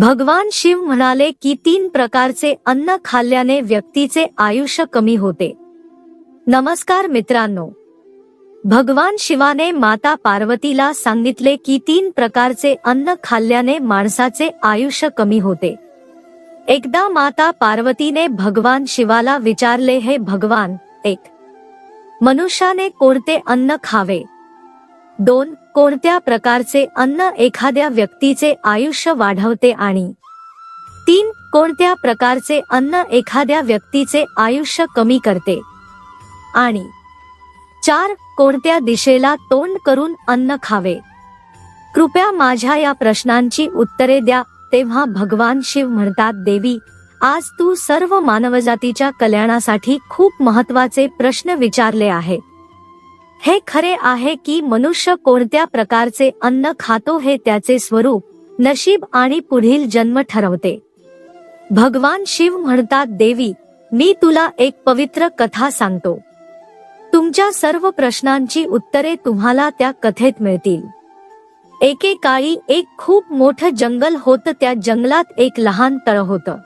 भगवान शिव म्हणाले की तीन प्रकारचे अन्न खाल्ल्याने व्यक्तीचे आयुष्य कमी होते. नमस्कार मित्रांनो. भगवान शिवाने माता पार्वतीला सांगितले की तीन प्रकारचे अन्न खाल्ल्याने माणसाचे आयुष्य कमी होते. एकदा माता पार्वतीने भगवान शिवाला विचारले हे भगवान एक. मनुष्याने कोणते अन्न खावे? दोन कोणत्या प्रकारचे अन्न एखाद्या व्यक्तीचे आयुष्य वाढवते आणि तीन कोणत्या प्रकारचे अन्न एखाद्या व्यक्तीचे आयुष्य कमी करते आणि चार कोणत्या दिशेला तोंड करून अन्न खावे? कृपया माझ्या या प्रश्नांची उत्तरे द्या तेव्हा भगवान शिव म्हणतात देवी आज तू सर्व मानवजातीच्या कल्याणासाठी खूप महत्त्वाचे प्रश्न विचारले आहे. हे खरे आहे की मनुष्य कोणत्या प्रकारचे अन्न खातो हे त्याचे स्वरूप नशीब आणि पुढील जन्म ठरवते. भगवान शिव म्हणतात देवी मी तुला एक पवित्र कथा सांगतो. तुमच्या सर्व प्रश्नांची उत्तरे तुम्हाला त्या कथेत मिळतील. एकेकाळी एक खूप मोठं जंगल होतं त्या जंगलात एक लहान तळ होतं.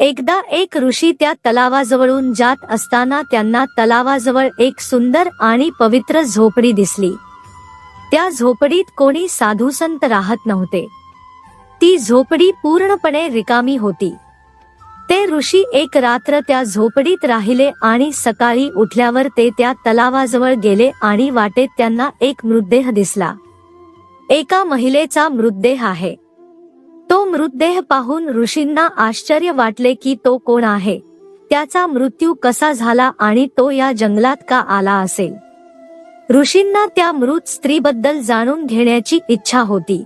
एकदा एक ऋषी त्या तलावाजवळून जात असताना त्यांना तलावाजवळ एक सुंदर आणि पवित्र झोपडी दिसली. त्या झोपडीत कोणी साधूसंत राहत नव्हते. ती झोपडी पूर्णपणे रिकामी होती. ते ऋषी एक रात्र त्या झोपडीत राहिले आणि सकाळी उठल्यावर ते त्या तलावाजवळ गेले आणि वाटेत त्यांना एक मृतदेह दिसला. एका महिलेचा मृतदेह आहे. तो मृतदेह पाहून ऋषींना आश्चर्य वाटले की तो कोण आहे? त्याचा मृत्यू कसा झाला आणि तो या जंगलात का आला असेल? ऋषींना त्या मृत स्त्रीबद्दल जाणून घेण्याची इच्छा होती.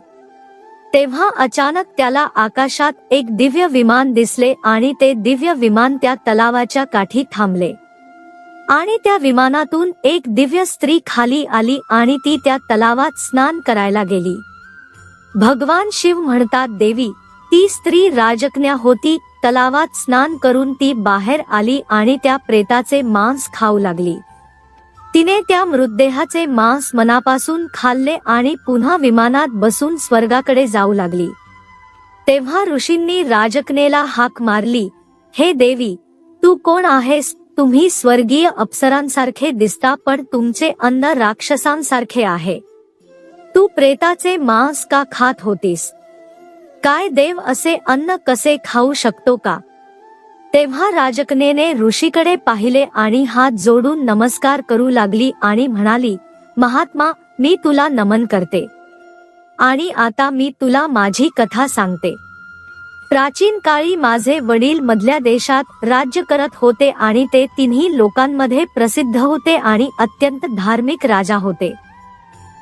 तेव्हा अचानक त्याला आकाशात एक दिव्य विमान दिसले आणि ते दिव्य विमान त्या तलावाच्या काठी थांबले. आणि त्या विमानातून एक दिव्य स्त्री खाली आली आणि ती त्या तलावात स्नान करायला गेली. भगवान शिव म्हणतात देवी ती स्त्री राजकन्या होती तलावात स्नान करून ती बाहेर आली आणि त्या प्रेताचे मांस खाऊ लागली. तिने त्या मृतदेहाचे मांस मनापासून खाल्ले आणि पुन्हा विमानात बसून स्वर्गाकडे जाऊ लागली. तेव्हा ऋषींनी राजकनेला हाक मारली हे देवी तू कोण आहेस? तुम्ही स्वर्गीय अप्सरांसारखे दिसता पण तुमचे अन्न राक्षसांसारखे आहे. तू प्रेताचे मांस का खात होतीस? काय देव असे अन्न कसे खाऊ शकतो का? तेव्हा राजकनेने ऋषीकडे पाहिले आणि हात जोडून नमस्कार करू लागली आणि म्हणाली महात्मा मी तुला नमन करते. आणि आता मी तुला माझी कथा सांगते. प्राचीन काळी माझे वडील मधल्या देशात राज्य करत होते आणि ते तिन्ही लोकांमध्ये प्रसिद्ध होते आणि अत्यंत धार्मिक राजा होते.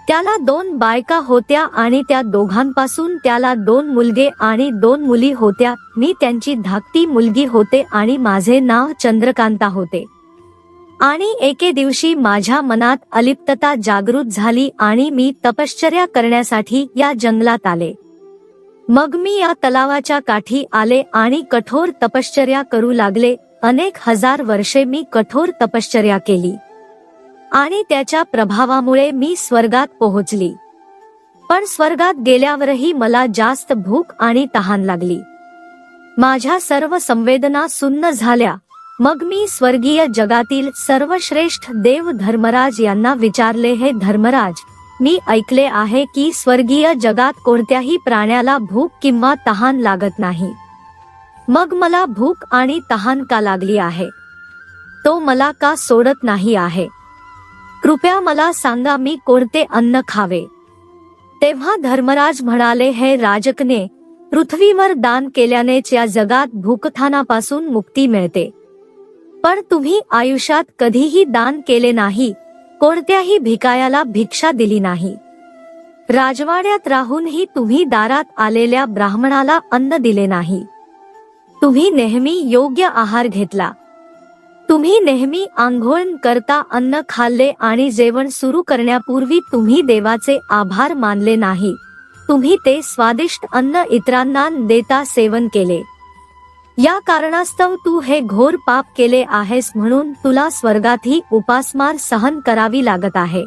त्याला दोन बायका होत्या आणि त्या दोघांपासून त्याला दोन मुलगे आणि दोन मुली होत्या. मी त्यांची धाकटी मुलगी होते आणि माझे नाव चंद्रकांता होते. आणि एके दिवशी माझ्या मनात अलिप्तता जागृत झाली आणि मी तपश्चर्या करण्यासाठी या जंगलात आले. मग मी या तलावाच्या काठी आले आणि कठोर तपश्चर्या करू लागले. अनेक हजार वर्षे मी कठोर तपश्चर्या केली. आणि त्याच्या प्रभावामुळे मी स्वर्गात पोहोचली. पण स्वर्गात गेल्यावरही मला जास्त भूक आणि तहान लागली. माझ्या सर्व संवेदना सुन्न झाल्या. मग मी स्वर्गीय जगातील सर्वश्रेष्ठ देव धर्मराज यांना विचारले हे धर्मराज मी ऐकले आहे की स्वर्गीय जगात कोणत्याही प्राण्याला भूक किंवा तहान लागत नाही. मग मला भूक आणि तहान का लागली आहे? तो मला का सोडत नाही आहे? कृपया मला सांगा मी कोणते अन्न खावे? तेव्हा धर्मराज म्हणाले हे राजकने पृथ्वीवर दान केल्यानेच या जगात भूकथानापासून मुक्ती मिळते. पण तुम्ही आयुष्यात कधीही दान केले नाही कोणत्याही भिकायाला भिक्षा दिली नाही. राजवाड्यात राहूनही तुम्ही दारात आलेल्या ब्राह्मणाला अन्न दिले नाही. तुम्ही नेहमी योग्य आहार घेतला. तुम्ही नेहमी आंघोळ करता अन्न खाल्ले आणि जेवण सुरू करण्यापूर्वी तुम्ही देवाचे आभार मानले नाही. तुम्ही ते स्वादिष्ट अन्न इतरांना देता सेवन केले. या कारणास्तव तू हे घोर पाप केले आहेस म्हणून तुला स्वर्गातही उपासमार सहन करावी लागत आहे.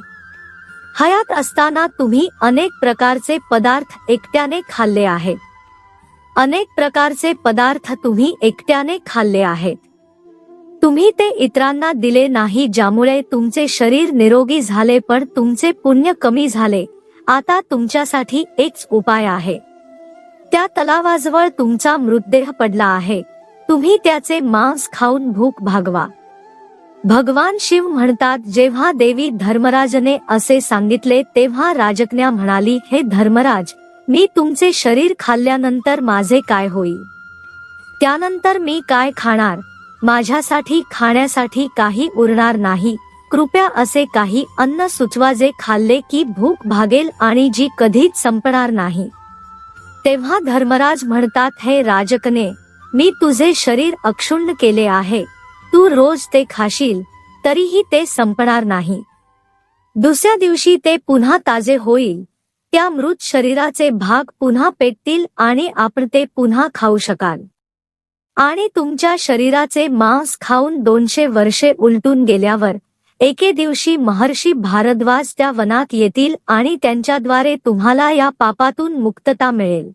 हयात असताना तुम्ही अनेक प्रकारचे पदार्थ एकट्याने खाल्ले आहेत अनेक प्रकारचे पदार्थ तुम्ही एकट्याने खाल्ले आहेत. तुम्ही ते इतरांना दिले नाही ज्यामुळे तुमचे शरीर निरोगी झाले पण तुमचे पुण्य कमी झाले. आता तुमच्यासाठी एकच उपाय आहे. त्या तलावाजवळ तुमचा मृतदेह पडला आहे. तुम्ही त्याचे मांस खाऊन भूक भागवा. भगवान शिव म्हणतात जेव्हा देवी धर्मराजने असे सांगितले तेव्हा राजकन्या म्हणाली हे धर्मराज मी तुमचे शरीर खाल्ल्यानंतर माझे काय होईल? त्यानंतर मी काय खाणार? माझ्यासाठी खाण्यासाठी काही उरणार नाही. कृपया असे काही अन्न सुचवा जे खाल्ले की भूक भागेल आणि जी कधीच संपणार नाही. तेव्हा धर्मराज म्हणतात हे राजकने मी तुझे शरीर अक्षुण्ण केले आहे. तू रोज ते खाशील तरीही ते संपणार नाही. दुसऱ्या दिवशी ते पुन्हा ताजे होईल. त्या मृत शरीराचे भाग पुन्हा पेटतील आणि आपण ते पुन्हा खाऊ शकाल. आणि तुमच्या शरीराचे मांस खाऊन दोनशे वर्षे उलटून गेल्यावर एके दिवशी महर्षी भारद्वाज त्या वनात येतील आणि त्यांच्याद्वारे तुम्हाला या पापातून मुक्तता मिळेल.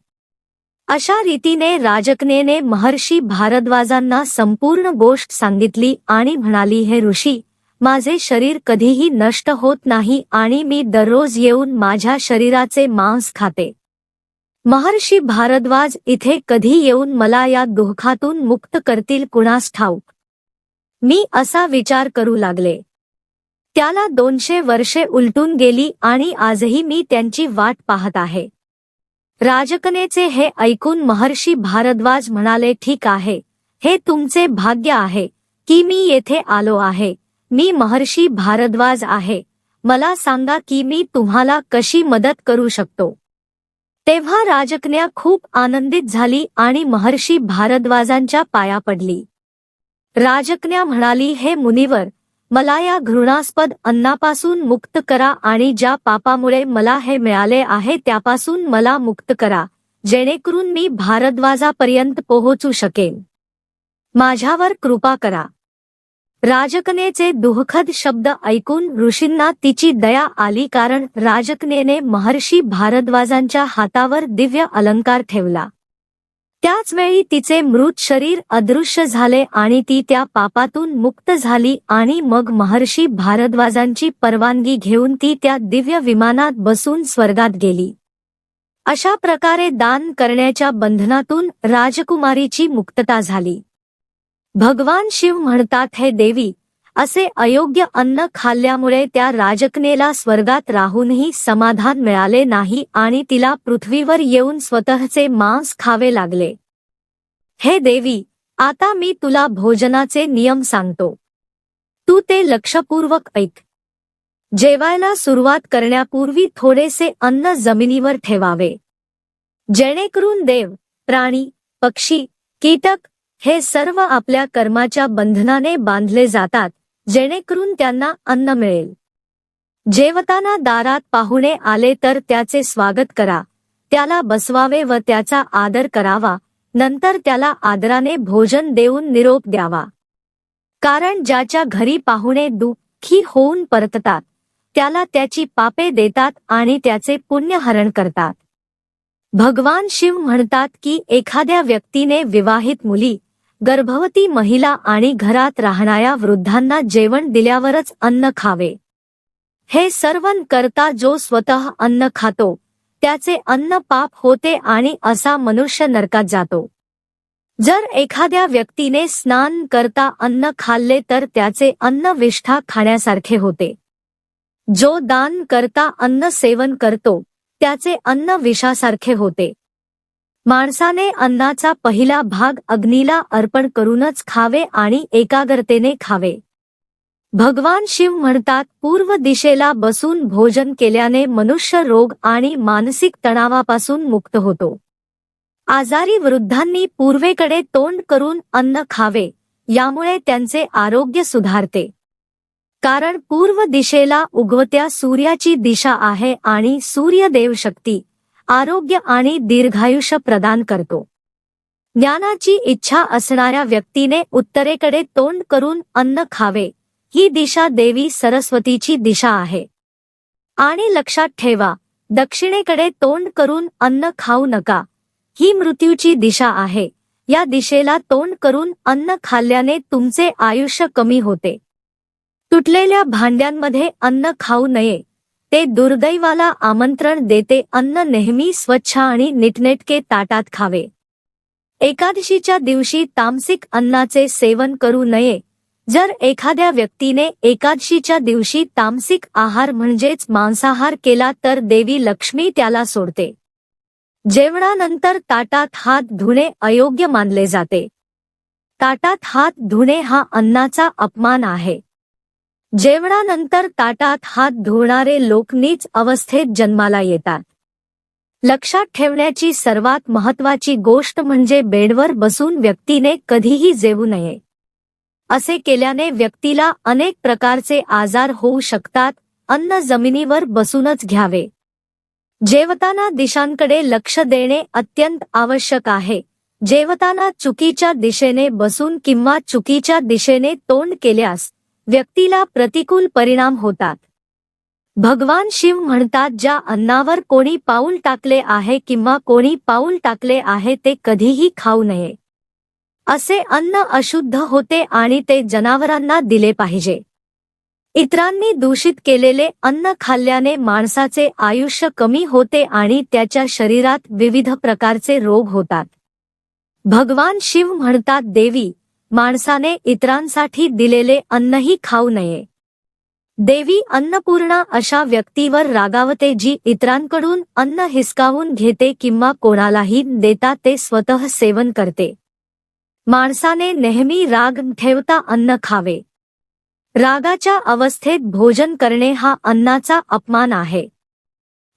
अशा रीतीने राजकनेने महर्षी भारद्वाजांना संपूर्ण गोष्ट सांगितली आणि म्हणाली हे ऋषी माझे शरीर कधीही नष्ट होत नाही आणि मी दररोज येऊन माझ्या शरीराचे मांस खाते. महर्षी भारद्वाज इथे कधी येऊन मला या दुःखातून मुक्त करतील कुणास ठाऊक? मी असा विचार करू लागले. त्याला दोनशे वर्षे उलटून गेली आणि आजही मी त्यांची वाट पाहत आहे. राजकनेचे हे ऐकून महर्षी भारद्वाज म्हणाले ठीक आहे. हे तुमचे भाग्य आहे की मी येथे आलो आहे. मी महर्षी भारद्वाज आहे. मला सांगा की मी तुम्हाला कशी मदत करू शकतो? तेव्हा राजकन्या खूप आनंदित झाली आणि महर्षी भारद्वाजांच्या पाया पडली. राजकन्या म्हणाली हे मुनिवर मला या घृणास्पद अन्नापासून मुक्त करा आणि ज्या पापामुळे मला हे मिळाले आहे त्यापासून मला मुक्त करा जेणेकरून मी भारद्वाजापर्यंत पोहोचू शकेन. माझ्यावर कृपा करा. राजकनेचे दुःखद शब्द ऐकून ऋषींना तिची दया आली कारण राजकनेने महर्षी भारद्वाजांच्या हातावर दिव्य अलंकार ठेवला. त्याच वेळी तिचे मृत शरीर अदृश्य झाले आणि ती त्या पापातून मुक्त झाली आणि मग महर्षी भारद्वाजांची परवानगी घेऊन ती त्या दिव्य विमानात बसून स्वर्गात गेली. अशा प्रकारे दान करण्याच्या बंधनातून राजकुमारीची मुक्तता झाली. भगवान शिव म्हणतात हे देवी असे अयोग्य अन्न खाल्ल्यामुळे त्या राजकनेला स्वर्गात राहूनही समाधान मिळाले नाही आणि तिला पृथ्वीवर येऊन स्वतःचे मांस खावे लागले. हे देवी आता मी तुला भोजनाचे नियम सांगतो. तू ते लक्षपूर्वक ऐक. जेवायला सुरुवात करण्यापूर्वी थोडेसे अन्न जमिनीवर ठेवावे. जेणेकरून देव प्राणी पक्षी कीटक हे सर्व आपल्या कर्माच्या बंधनाने बांधले जातात जेणेकरून त्यांना अन्न मिळेल. जेवताना दारात पाहुणे आले तर त्याचे स्वागत करा त्याला बसवावे व त्याचा आदर करावा नंतर त्याला आदराने भोजन देऊन निरोप द्यावा. कारण ज्याच्या घरी पाहुणे दुःखी होऊन परततात त्याला त्याची पापे देतात आणि त्याचे पुण्यहरण करतात. भगवान शिव म्हणतात की एखाद्या व्यक्तीने विवाहित मुली गर्भवती महिला आणि घरात राहणाऱ्या वृद्धांना जेवण दिल्यावरच अन्न खावे. हे सर्वन करता जो स्वतः अन्न खातो त्याचे अन्न पाप होते आणि असा मनुष्य नरकात जातो. जर एखाद्या व्यक्तीने स्नान करता अन्न खाल्ले तर त्याचे अन्न विष्ठा खाण्यासारखे होते. जो दान करता अन्न सेवन करतो त्याचे अन्न विषासारखे होते. माणसाने अन्नाचा पहिला भाग अग्नीला अर्पण करूनच खावे आणि एकाग्रतेने खावे. भगवान शिव म्हणतात पूर्व दिशेला बसून भोजन केल्याने मनुष्य रोग आणि मानसिक तणावापासून मुक्त होतो. आजारी वृद्धांनी पूर्वेकडे तोंड करून अन्न खावे यामुळे त्यांचे आरोग्य सुधारते. कारण पूर्व दिशेला उगवत्या सूर्याची दिशा आहे आणि सूर्यदेव शक्ती आरोग्य आणि दीर्घायुष्य प्रदान करतो. ज्ञानाची इच्छा असणाऱ्या व्यक्तीने उत्तरेकडे तोंड करून अन्न खावे ही दिशा देवी सरस्वतीची दिशा आहे. आणि लक्षात ठेवा दक्षिणेकडे तोंड करून अन्न खाऊ नका ही मृत्यूची दिशा आहे. या दिशेला तोंड करून अन्न खाल्ल्याने तुमचे आयुष्य कमी होते. तुटलेल्या भांड्यांमध्ये अन्न खाऊ नये. ते दुर्दैवाला आमंत्रण देते अन्न नेहमी स्वच्छ आणि नीटनेटके ताटात खावे. एकादशीच्या दिवशी तामसिक अन्नाचे सेवन करू नये. जर एखाद्या व्यक्तीने एकादशीच्या दिवशी तामसिक आहार म्हणजेच मांसाहार केला तर देवी लक्ष्मी त्याला सोडते. जेवणानंतर ताटात हात धुणे अयोग्य मानले जाते. ताटात हात धुणे हा अन्नाचा अपमान आहे. जेवणानंतर ताटात हात धुणारे लोक नीच अवस्थेत जन्माला येतात. लक्षात ठेवण्याची सर्वात महत्वाची गोष्ट म्हणजे बेडवर बसून व्यक्तीने कधीही जेवू नये. असे केल्याने व्यक्तीला अनेक प्रकारचे आजार होऊ शकतात अन्न जमिनीवर बसूनच घ्यावे. जेवताना दिशांकडे लक्ष देणे अत्यंत आवश्यक आहे. जेवताना चुकीच्या दिशेने बसून किंवा चुकीच्या दिशेने तोंड केल्यास व्यक्तीला प्रतिकूल परिणाम होतात. भगवान शिव म्हणतात ज्या अन्नावर कोणी पाऊल टाकले आहे किंवा कोणी पाऊल टाकले आहे ते कधीही खाऊ नये. असे अन्न अशुद्ध होते आणि ते जनावरांना दिले पाहिजे. इतरांनी दूषित केलेले अन्न खाल्ल्याने माणसाचे आयुष्य कमी होते आणि त्याच्या शरीरात विविध प्रकारचे रोग होतात. भगवान शिव म्हणतात देवी माणसाने इतरांसाठी दिलेले अन्नही खाऊ नये. देवी अन्नपूर्णा अशा व्यक्तीवर रागावते जी इतरांकडून अन्न हिसकावून घेते किंवा कोणालाही देता ते स्वतः सेवन करते. माणसाने नेहमी राग ठेवता अन्न खावे. रागाच्या अवस्थेत भोजन करणे हा अन्नाचा अपमान आहे.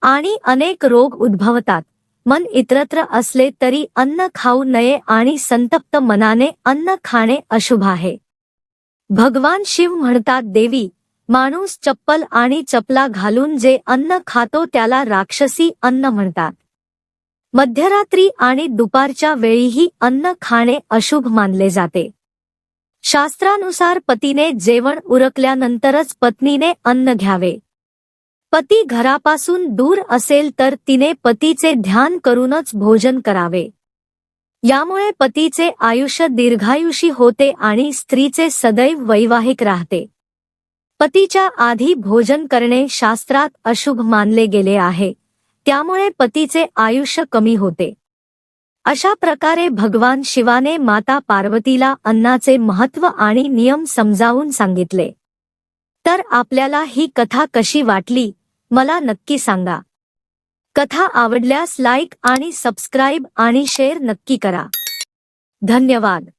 आणि अनेक रोग उद्भवतात. मन इतरत्र असले तरी अन्न खाऊ नये आणि संतप्त मनाने अन्न खाणे अशुभ आहे. भगवान शिव म्हणतात देवी माणूस चप्पल आणि चपला घालून जे अन्न खातो त्याला राक्षसी अन्न म्हणतात. मध्यरात्री आणि दुपारच्या वेळीही अन्न खाणे अशुभ मानले जाते. शास्त्रानुसार पतीने जेवण उरकल्यानंतरच पत्नीने अन्न घ्यावे. पती घरापासून दूर असेल तर तिने पतीचे ध्यान करूनच भोजन करावे. यामुळे पतीचे आयुष्य दीर्घायुषी होते आणि स्त्रीचे सदैव वैवाहिक राहते. पतीच्या आधी भोजन करणे शास्त्रात अशुभ मानले गेले आहे. त्यामुळे पतीचे आयुष्य कमी होते. अशा प्रकारे भगवान शिवाने माता पार्वतीला अन्नाचे महत्त्व आणि नियम समजावून सांगितले. तर आपल्याला ही कथा कशी वाटली? मला नक्की सांगा. कथा आवडल्यास लाईक आणि सबस्क्राईब आणि शेअर नक्की करा. धन्यवाद.